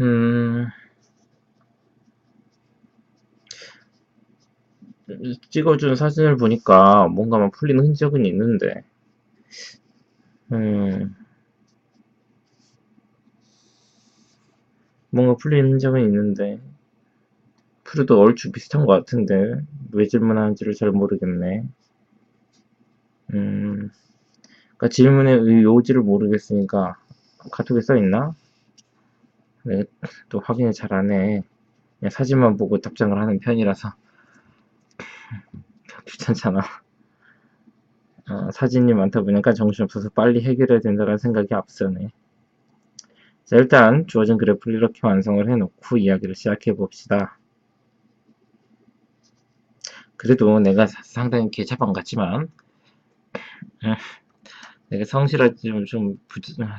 음, 찍어준 사진을 보니까 뭔가 막 풀리는 흔적은 있는데, 음, 뭔가 풀리는 흔적은 있는데, 풀도 얼추 비슷한 것 같은데, 왜 질문하는지를 잘 모르겠네. 음, 그러니까 질문의 요지를 모르겠으니까, 카톡에 써있나? 또 확인을 잘 안 해. 그냥 사진만 보고 답장을 하는 편이라서. 귀찮잖아. 어, 사진이 많다 보니까 정신없어서 빨리 해결해야 된다는 생각이 앞서네. 자, 일단 주어진 그래프를 이렇게 완성을 해놓고 이야기를 시작해 봅시다. 그래도 내가 상당히 개차방 같지만 내가 성실하지 좀, 좀,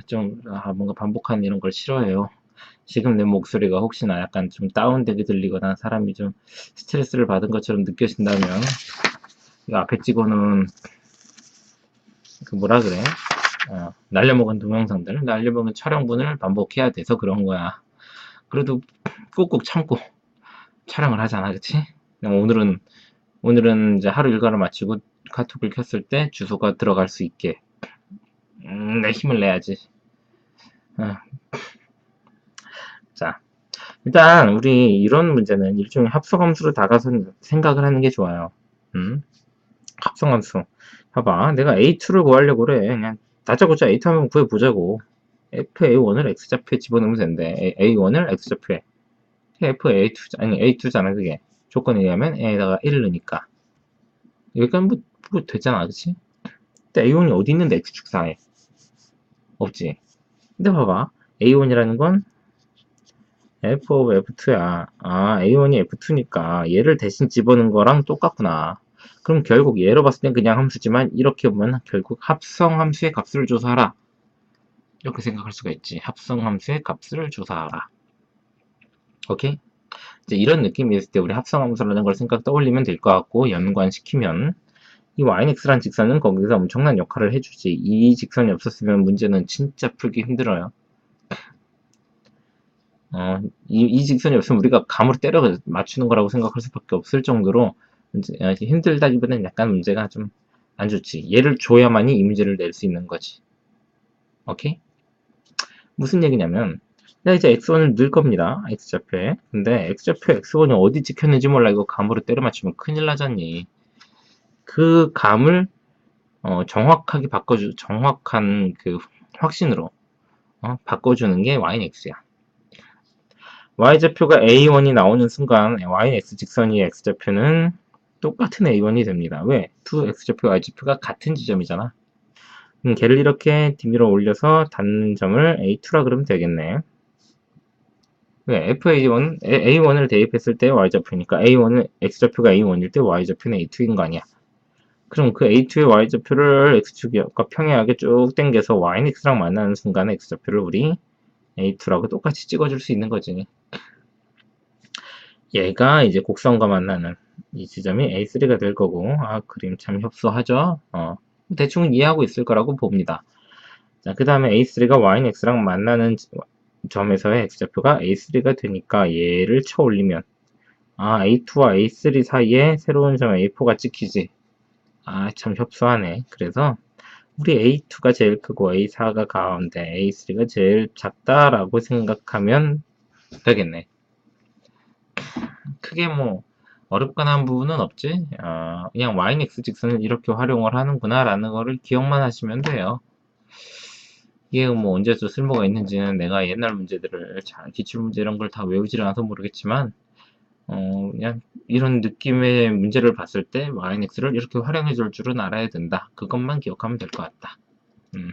좀 아, 뭔가 반복하는 이런 걸 싫어해요. 지금 내 목소리가 혹시나 약간 좀 다운되게 들리거나 사람이 좀 스트레스를 받은 것처럼 느껴진다면 이 앞에 찍어놓은 그 뭐라 그래? 어, 날려먹은 동영상들 날려먹은 촬영분을 반복해야 돼서 그런 거야. 그래도 꾹꾹 참고 촬영을 하잖아 그치? 오늘은 오늘은 이제 하루 일과를 마치고 카톡을 켰을 때 주소가 들어갈 수 있게. 음, 내 힘을 내야지. 어. 자 일단 우리 이런 문제는 일종의 합성함수로 다가서 생각을 하는 게 좋아요. 음? 합성함수. 봐봐. 내가 A2를 구하려고 그래. 그냥 다짜고짜 A2 한번 구해보자고. FA1을 X좌표에 집어넣으면 된대 A1을 X좌표에. FA2 아니 A2잖아 그게. 조건에 의하면 A에다가 1을 넣으니까. 여기까지 뭐, 뭐 됐잖아 그치? 근데 A1이 어디 있는데 X축상에? 없지. 근데 봐봐. A1이라는 건 F of F2야 아 A1이 F2니까 얘를 대신 집어넣은 거랑 똑같구나 그럼 결국 얘로 봤을 땐 그냥 함수지만 이렇게 보면 결국 합성 함수의 값을 조사하라. 이렇게 생각할 수가 있지. 합성 함수의 값을 조사하라. 오케이? 이제 이런 느낌이 있을 때 우리 합성 함수라는 걸 생각 떠올리면 될 것 같고 연관시키면 이 yx란 직선은 거기서 엄청난 역할을 해주지. 이 직선이 없었으면 문제는 진짜 풀기 힘들어요. 어, 이, 이 직선이 없으면 우리가 감으로 때려 맞추는 거라고 생각할 수밖에 없을 정도로 아, 힘들다기보다는 약간 문제가 좀 안 좋지. 얘를 줘야만이 이 문제를 낼 수 있는 거지. 오케이? 무슨 얘기냐면 내가 이제 x1을 넣을 겁니다. x좌표에. 근데 x좌표 x1이 어디 찍혔는지 몰라. 이거 감으로 때려 맞추면 큰일 나잖니. 그 감을 어, 정확하게 바꿔주, 정확한 그 확신으로 어, 바꿔주는 게 yx야. Y좌표가 a1이 나오는 순간 yx 직선이 x좌표는 똑같은 A1이 됩니다. 왜? 2X좌표, Y좌표가 같은 지점이잖아. 음, 걔를 이렇게 뒤밀어 올려서 닿는 점을 A2라 그러면 되겠네. 왜? FA1, A1을 대입했을 때 Y좌표니까 A1은 X좌표가 A1일 때 Y좌표는 A2인 거 아니야. 그럼 그 A2의 Y좌표를 X축과 평행하게 쭉 당겨서 Y는 X랑 만나는 순간에 X좌표를 우리 A2라고 똑같이 찍어줄 수 있는 거지. 얘가 이제 곡선과 만나는 이 지점이 A3가 될 거고 아 그림 참 협소하죠? 어, 대충 이해하고 있을 거라고 봅니다. 자, 그 다음에 A3가 YX랑 만나는 점에서의 X좌표가 A3가 되니까 얘를 쳐 올리면 아 A2와 A3 사이에 새로운 점 A4가 찍히지. 아 참 협소하네. 그래서 우리 A2가 제일 크고 A4가 가운데 A3가 제일 작다라고 생각하면 되겠네. 크게 뭐 어렵거나 한 부분은 없지. 어, 그냥 yx 직선을 이렇게 활용을 하는구나 라는 거를 기억만 하시면 돼요. 이게 뭐 언제쯤 쓸모가 있는지는 내가 옛날 문제들을 잘 기출문제 이런 걸 다 외우질 않아서 모르겠지만 어, 그냥 이런 느낌의 문제를 봤을 때 yx를 이렇게 활용해 줄 줄은 알아야 된다. 그것만 기억하면 될 것 같다. 음,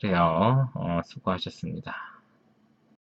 그래요. 어, 수고하셨습니다